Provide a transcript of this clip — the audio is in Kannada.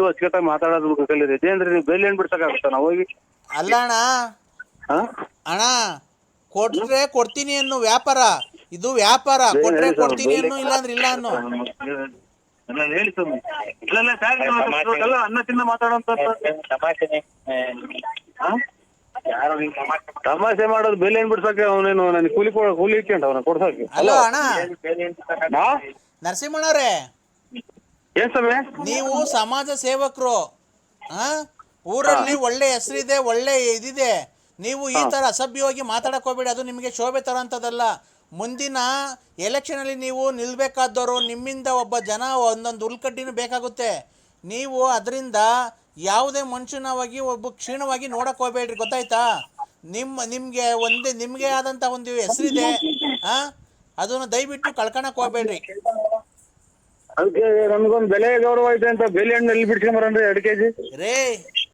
ದಯವಿಟ್ಟು ಅಚ್ಚುಕಟ್ಟಾಗಿ ಮಾತಾಡೋದು ಕಲೀರಿ ಇದೇನ್ರಿ ನೀವು ಬೇಲಿ ಏನ್ ಬಿಡ್ಸಕ್ಕಾಗುತ್ತ? ನಾವು ಹೋಗಿ ಅಲ್ಲ ಅಣ್ಣ. ಹಾ ಅಣ್ಣ ಕೊಟ್ರೆ ಕೊಡ್ತೀನಿ ಅನ್ನೋ ವ್ಯಾಪಾರ. ಇದು ವ್ಯಾಪಾರ. ಕೊಟ್ರೆ ಕೊಡ್ತೀನಿ ಅನ್ನೋ ಇಲ್ಲ ಅಂದ್ರೆ ಇಲ್ಲ ಅನ್ನೋ. ಇಲ್ಲ, ಹೇಳಿ ಸ್ವಾಮಿ. ಇಲ್ಲ ಇಲ್ಲ ಸಾರ್ ನೀವು ಅಲ್ಲ ಅನ್ನ ತಿನ್ನ ಮಾತಾಡೋಂತ ತಮಾಷೆ ಮಾಡೋದು ಬೆಲೆ ಏನ್ ಬಿಡ್ಸಕ್ಕೆ ಅವನೇನು? ನನಗೆ ಕೂಲಿ ಕೂಲಿ ಇಟ್ಕೊಂಡ ಅವನ ಕೊಡ್ಸಕ್ಕೆ. ಹಲೋ? ಅಣ್ಣ. ಹಾ ನರಸಿಂಹಣ್ಣವ್ರೆ. ಏನ್ ನೀವು ಸಮಾಜ ಸೇವಕರು ಆ? ಊರಲ್ಲಿ ಒಳ್ಳೆ ಹೆಸರಿದೆ ಒಳ್ಳೆ ಇದಿದೆ. ನೀವು ಈ ತರ ಅಸಭ್ಯವಾಗಿ ಮಾತಾಡಕ್ ಹೋಗ್ಬೇಡಿ ಅದು ನಿಮಗೆ ಶೋಭೆ ತರೋಂಥದ್ದಲ್ಲ ಮುಂದಿನ ಎಲೆಕ್ಷನ್ ಅಲ್ಲಿ ನೀವು ನಿಲ್ಬೇಕಾದವರು ನಿಮ್ಮಿಂದ ಒಬ್ಬ ಜನ ಒಂದೊಂದು ಉಲ್ಕಡ್ಡಿನೂ ಬೇಕಾಗುತ್ತೆ. ನೀವು ಅದರಿಂದ ಯಾವುದೇ ಮನುಷ್ಯನವಾಗಿ ಒಬ್ಬ ಕ್ಷೀಣವಾಗಿ ನೋಡಕ್ ಹೋಗ್ಬೇಡ್ರಿ ಗೊತ್ತಾಯ್ತಾ? ನಿಮ್ಮ ನಿಮ್ಗೆ ಒಂದೇ ನಿಮ್ಗೆ ಆದಂತ ಒಂದು ಹೆಸರಿದೆ ಆ? ಅದನ್ನ ದಯವಿಟ್ಟು ಕಳ್ಕೊಳಕ್ ಹೋಗ್ಬೇಡ್ರಿ. ಅದಕ್ಕೆ ನಮ್ಗೊಂದು ಬೆಲೆ ಗೌರವ ಐತೆ ಅಂತ ಬೆಲೆ ಹಣ್ಣು ಎಲ್ಲಿ ಬಿಡ್ಸ್ಕೊಂಬರನ್ರಿ ಎರಡು ಕೆಜಿ. ರೇ